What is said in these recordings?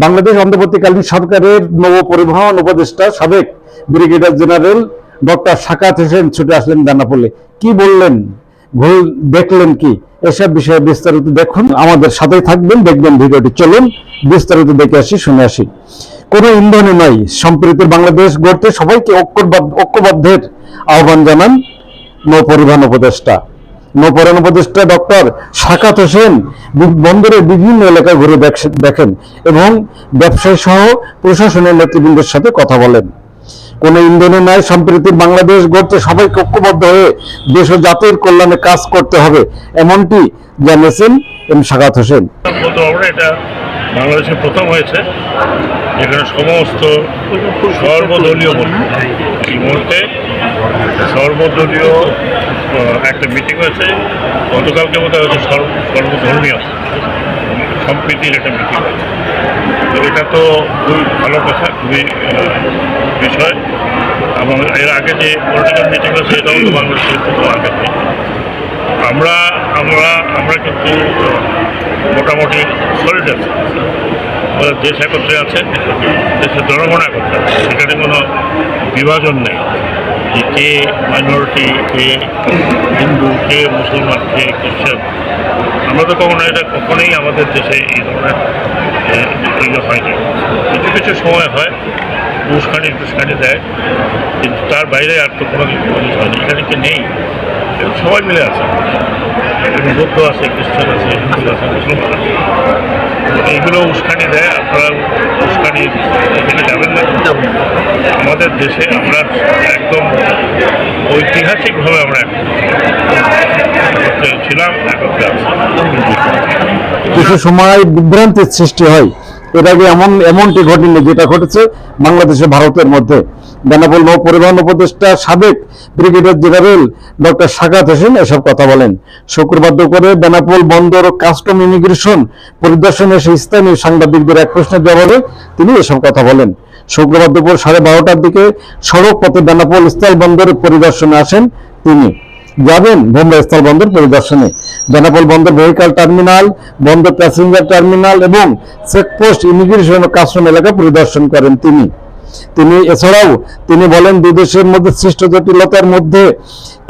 বাংলাদেশ অন্তর্বর্তীকালীন সরকারের নৌ পরিবহন উপদেষ্টা সাবেক brigadier general doctor Sakhawat Hossain ছুটে আসলেন দানাপোলে। কি বললেন? ভুল দেখলেন কি? এসব বিষয়ে বিস্তারিত দেখুন। আমাদের সাথে থাকবেন, দেখবেন ভিডিওটি। চলুন বিস্তারিত দেখে আসি, শুনে আসি। কোনো ইন্ধনে নয় সম্প্রীতির বাংলাদেশ গড়তে সবাইকে ঐক্যবদ্ধ- ঐক্যবদ্ধের আহ্বান জানান নৌ পরিবহন উপদেষ্টা। নৌ পরিবহন উপদেষ্টা ডক্টর সাকাত হোসেন বন্দরের বিভিন্ন এলাকায় ঘুরে দেখেন এবং ব্যবসায়ী সহ প্রশাসনের নেতৃবৃন্দের সাথে কথা বলেন। কোন ইন্ধনে নয় সম্প্রীতির বাংলাদেশ গড়তে সবাই ঐক্যবদ্ধ হয়ে দেশ ও জাতির কল্যাণে কাজ করতে হবে, এমনটি জানিয়েছেন এম সাকাত হোসেন। বাংলাদেশে প্রথম হয়েছে, যেখানে সমস্ত সর্বদলীয় মুহূর্তে সর্বদলীয় একটা মিটিং হয়েছে। গতকালকে বোধ হয়েছে সর্ব সর্বধর্মীয় সম্প্রীতির একটা মিটিং তো এটা তো খুবই ভালো কথা, খুবই বিষয়। এবং এর আগে যে পলিটিক্যাল মিটিং হয়েছে, এটাও তো বাংলাদেশের আগে আমরা আমরা আমরা কিন্তু মোটামুটি সলিড আছি। দেশ একত্রে আছে, দেশের জনগণ একত্রে আছে। সেখানে কোনো বিভাজন নেই। যে কে মাইনরিটি কে হিন্দু কে মুসলমান কে খ্রিস্টান। আমরা তো কখনো এটা কখনোই আমাদের দেশে এই ধরনের ইয়ে হয়নি। কিছু কিছু সময় হয় উস্কানি টুস্কানি দেয়, কিন্তু তার বাইরে আর তো কোনো জিনিস হয়নি। এখানে কি নেই? সবাই মিলে আছে। বৌদ্ধ আছে, খ্রিস্টান আছে, হিন্দু আছে, মুসলমান আছে। এইগুলো উস্কানি দেয়, আপনারা উস্কানি এখানে যাবেন না। আমাদের দেশে আমরা একদম ঐতিহাসিকভাবে আমরা ছিলাম কিছু সময় বিভ্রান্তির সৃষ্টি হয়। এর আগে এমন, এমনটি ঘটেনি যেটা ঘটেছে বাংলাদেশে, ভারতের মধ্যে। বেনাপোল পরিবহন উপদেষ্টা সাবেক brigadier general doctor Sakhawat Hossain এসব কথা বলেন। শুক্রবার দুপুরে বেনাপোল বন্দর ও কাস্টম ইমিগ্রেশন পরিদর্শনে এসে স্থানীয় সাংবাদিকদের এক প্রশ্নের জবাবে তিনি এসব কথা বলেন। শুক্রবার দুপুর সাড়ে বারোটার দিকে সড়ক পথে বেনাপোল স্থল বন্দরের পরিদর্শনে আসেন তিনি। যাবেন বোম্বে স্থল বন্দর পরিদর্শনে। বেনাপোল বন্দর ভেহিকাল টার্মিনাল, বন্দর প্যাসেঞ্জার টার্মিনাল এবং চেকপোস্ট ইমিগ্রেশন ও কাস্টম এলাকা পরিদর্শন করেন তিনি। তিনি এছাড়াও তিনি বলেন দুই দেশের মধ্যে সৃষ্ট জটিলতার মধ্যে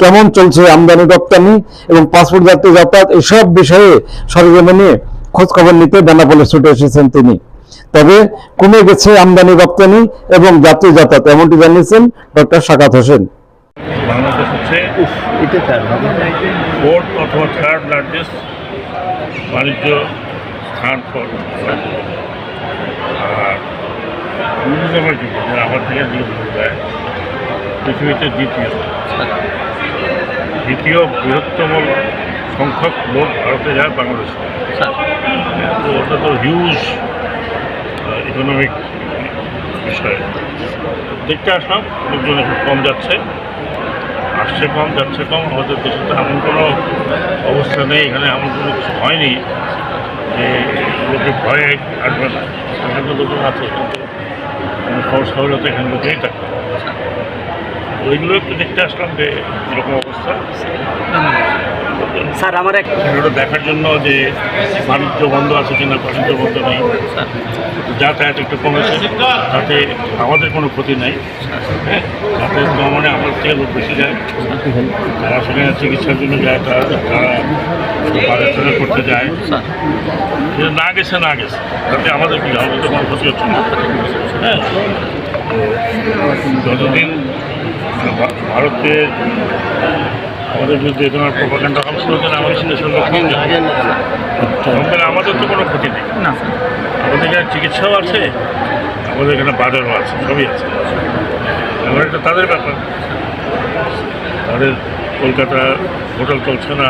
কেমন চলছে আমদানি, রপ্তানি এবং পাসপোর্ট যাত্রী যাতায়াত এসব বিষয়ে সরজমিনে খোঁজ খবর নিতে বেনাপোলে ছুটে এসেছেন তিনি। তবে কমে গেছে আমদানি রপ্তানি এবং যাত্রী যাতায়াত এমনটি জানিয়েছেন ডক্টর সাকাত হোসেন। বাংলাদেশ হচ্ছে ফোর্থ অথবা থার্ড লার্জেস্ট বাণিজ্য স্থান আর ট্যুরিজমের আমার থেকে পৃথিবীতে দ্বিতীয়। দ্বিতীয় বৃহত্তম সংখ্যক লোক ভারতে যায় বাংলাদেশে। তো ওটা তো হিউজ ইকোনমিক বিষয়। দেখতে আসলাম, লোকজন একটু কম যাচ্ছে। আসছে কম, যাচ্ছে কম, আমাদের দেশে তো এমন কোনো অবস্থা নেই, এখানে এমন কোনো কিছু হয়নি যে লোকে ভয়ে আসবে না। এখানে তো লোকজন আছে কোনো খবর সহলতে এখানে লোকেই থাকে ওইগুলো একটু দেখতে আসলাম যে এরকম অবস্থা। স্যার আমার এক দেখার জন্য যে বাণিজ্য বন্ধ আছে কিনা বাণিজ্য বন্ধ নেই। যাতায়াত একটু কমেছে। তাতে আমাদের কোনো ক্ষতি নাই। হ্যাঁ যাতায়াত মানে আমার থেকে লোক বেশি যায়। তারা সেখানে চিকিৎসার জন্য যায় তারা তারা করতে যায়। না গেছে না গেছে। তাতে আমাদের কি আমাদের তো কোনো ক্ষতি হচ্ছে না। হ্যাঁ। তো যতদিন ভা- ভারতে আমাদের বিরুদ্ধে ধরনের প্রপাগান্ডা হবে আমাদের লোক কম যাবে আমাদের আমাদের তো কোনো ক্ষতি নেই। না। আমাদের এখানে চিকিৎসাও আছে আমাদের এখানে বাজারও আছে সবই আছে। আমার এটা তাদের ব্যাপার। তাদের কলকাতা হোটেল চলছে না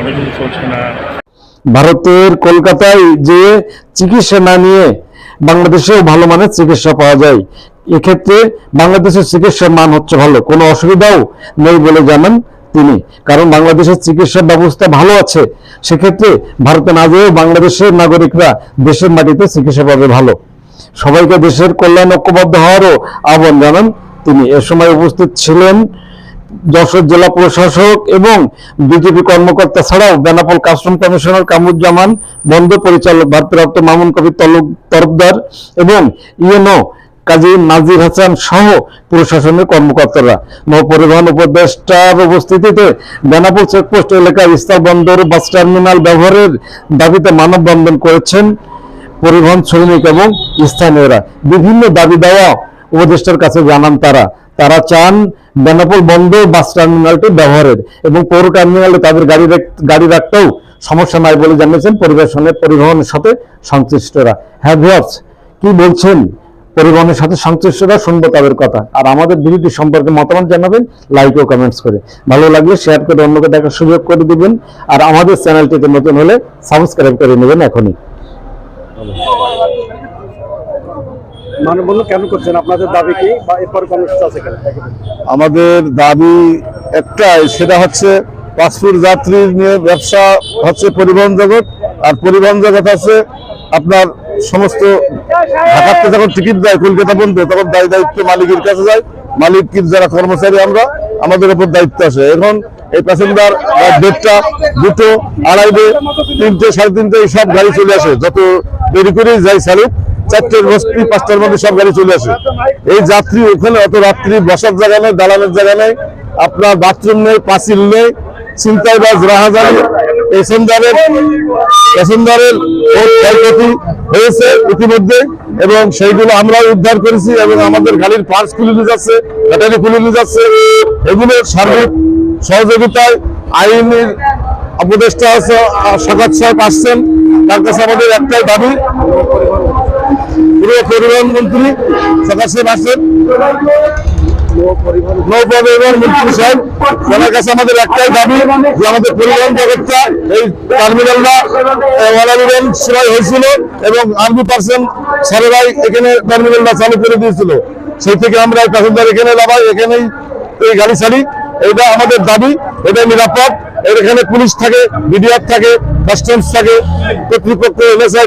অনেক কিছু চলছে না। ভারতের কলকাতায় যে চিকিৎসা না নিয়ে বাংলাদেশেও ভালো মানের চিকিৎসা পাওয়া যায়। এক্ষেত্রে বাংলাদেশের চিকিৎসার মান হচ্ছে ভালো। কোনো অসুবিধাও নেই বলে জানান তিনি। কারণ বাংলাদেশের চিকিৎসা ব্যবস্থা ভালো আছে। সেক্ষেত্রে ভারতে না যেয়েও বাংলাদেশের নাগরিকরা দেশের মাটিতে চিকিৎসা পাবে ভালো। সবাইকে দেশের কল্যাণ ঐক্যবদ্ধ হওয়ারও আহ্বান জানান তিনি। এ সময় উপস্থিত ছিলেন যশোর জেলা প্রশাসক এবং বিজেপি কর্মকর্তা ছাড়াও বেনাপোল কাস্টম কমিশনার কামরুজ্জামান, বন্ধ পরিচালক ভারপ্রাপ্ত মামুন কবির তরফদার এবং ইউএনও কাজী নাজির হাসান সহ প্রশাসনের কর্মকর্তারা। নৌপরিবহন উপদেষ্টার উপস্থিতিতে বেনাপোল চেকপোস্ট এলাকায় স্থল বন্দর বাস টার্মিনাল ব্যবহারের দাবিতে মানববন্ধন করেছেন পরিবহন শ্রমিক এবং স্থানীয়রা। বিভিন্ন দাবি দেওয়া উপদেষ্টার কাছে জানান তারা। তারা চান বেনাপোল বন্দর বাস টার্মিনালটি ব্যবহারের এবং পৌর টার্মিনালে তাদের গাড়ি গাড়ি রাখতেও সমস্যা নাই বলে জানিয়েছেন পরিবেশনের পরিবহনের সাথে সংশ্লিষ্টরা। হ্যাঁ কি বলছেন পরিবহনের সাথে সংশ্লিষ্টরা? শুনব তাদের কথা। আর আমাদের ভিডিওটি সম্পর্কে মতামত জানাবেন লাইক ও কমেন্টস করে। ভালো লাগলে শেয়ার করে অন্যকে দেখার সুযোগ করে দিবেন। আর আমাদের চ্যানেলটিতে নতুন হলে সাবস্ক্রাইব করে নেবেন এখনই। মানববন্ধন কেন করছেন? আপনাদের দাবি কি? বা এরপর কর্মসূচি আছে কেন? আমাদের দাবি একটাই, সেটা হচ্ছে পাসপোর্ট যাত্রী নিয়ে ব্যবসা হচ্ছে পরিবহন জগৎ, আর পরিবহন জগৎ আছে আপনার সমস্ত ঢাকাতে যখন টিকিট দেয়, কলকাতা পর্যন্ত তখন দায় দায়িত্ব মালিকের কাছে যায়। মালিকের যারা কর্মচারী আমরা, আমাদের উপর দায়িত্ব আসে। এখন এই প্যাসেঞ্জার দেড়টা, দুটো, আড়াইটে, তিনটে, সাড়ে তিনটে সব গাড়ি চলে আসে। যত দেরি করেই যাই স্যালুট চারটের বস্তি, পাঁচটার মধ্যে সব গাড়ি চলে আসে। এই যাত্রী ওখানে অত রাত্রি বসার জায়গা নেই, দালানের জায়গা নেই, আপনার বাথরুম নেই, পাঁচিল নেই চিন্তায় বাজ, রাহাজানি প্যাসেঞ্জারের প্যাসেঞ্জারের ক্ষয়ক্ষতি হয়েছে ইতিমধ্যে এবং সেইগুলো আমরাও উদ্ধার করেছি এবং আমাদের গাড়ির পার্স খুলে নিয়ে যাচ্ছে ব্যাটারি খুলে নিয়ে যাচ্ছে। এগুলো সার্বিক সহযোগিতায় আইনের উপদেষ্টা আছে সকাত সাহেব আসছেন। তার কাছে আমাদের একটাই দাবি পুরো পরিবহন মন্ত্রী সকাত সাহেব আসছেন। মন্ত্রী সাহেব কাছে আমাদের একটাই দাবি আমাদের পরিবহন এই পার্সেন্ট এখানে চালু সেই থেকে আমরা প্যাসেঞ্জার এখানে লাভাই এখানেই এই গাড়ি ছাড়ি এটা আমাদের দাবি এটা নিরাপদ। এখানে পুলিশ থাকে বিডিআর থাকে কাস্টমস থাকে কর্তৃপক্ষ এনএসআই